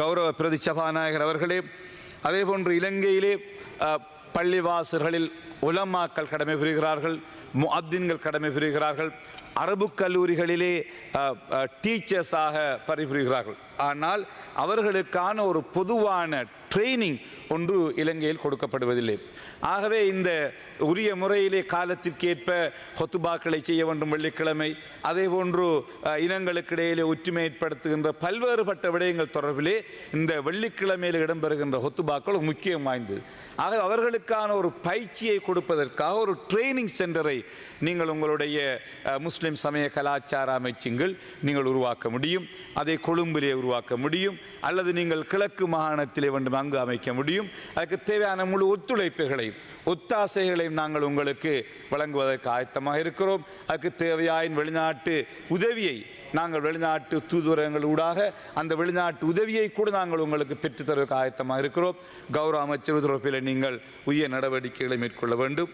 கௌரவ பிரதி சபாநாயகர் அவர்களே அதேபோன்று இலங்கையிலே பள்ளிவாசர்களில் பள்ளிவாசல்களில் உலமாக்கள் கடமை புரிகிறார்கள் முஅத்தின்கள் கடமை புரிகிறார்கள் அரபு கல்லூரிகளிலே டீச்சர்ஸாக பணிபுரிகிறார்கள். ஆனால் அவர்களுக்கான ஒரு பொதுவான ட்ரைனிங் ஒன்று இலங்கையில் கொடுக்கப்படுவதில்லை. ஆகவே இந்த உரிய முறையிலே காலத்திற்கேற்ப ஹொத்துபாக்களை செய்ய வேண்டும் வெள்ளிக்கிழமை அதே போன்று இனங்களுக்கிடையிலே ஒற்றுமை ஏற்படுத்துகின்ற பல்வேறுபட்ட விடயங்கள் தொடர்பிலே இந்த வெள்ளிக்கிழமையில் இடம்பெறுகின்ற ஹொத்துபாக்கள் முக்கியம் வாய்ந்தது. ஆக அவர்களுக்கான ஒரு பயிற்சியை கொடுப்பதற்காக ஒரு ட்ரைனிங் சென்டரை நீங்கள் உங்களுடைய முஸ்லீம் முஸ்லிம் சமய கலாச்சார அமைச்சுங்கள் நீங்கள் உருவாக்க முடியும். அதை கொழும்பிலே உருவாக்க முடியும். அல்லது நீங்கள் கிழக்கு மாகாணத்திலே வேண்டும். அங்கு அமைக்க முடியும். அதுக்கு தேவையான முழு ஒத்துழைப்புகளையும் ஒத்தாசைகளையும் நாங்கள் உங்களுக்கு வழங்குவதற்கு ஆயத்தமாக இருக்கிறோம். அதுக்கு தேவையாயின் வெளிநாட்டு உதவியை நாங்கள் வெளிநாட்டு தூதுவரங்கள் ஊடாக அந்த வெளிநாட்டு உதவியை கூட நாங்கள் உங்களுக்கு பெற்றுத்தருவதற்கு ஆயத்தமாக இருக்கிறோம். கௌரவ அமைச்சர் தொடர்பில் நீங்கள் உரிய நடவடிக்கைகளை மேற்கொள்ள வேண்டும்.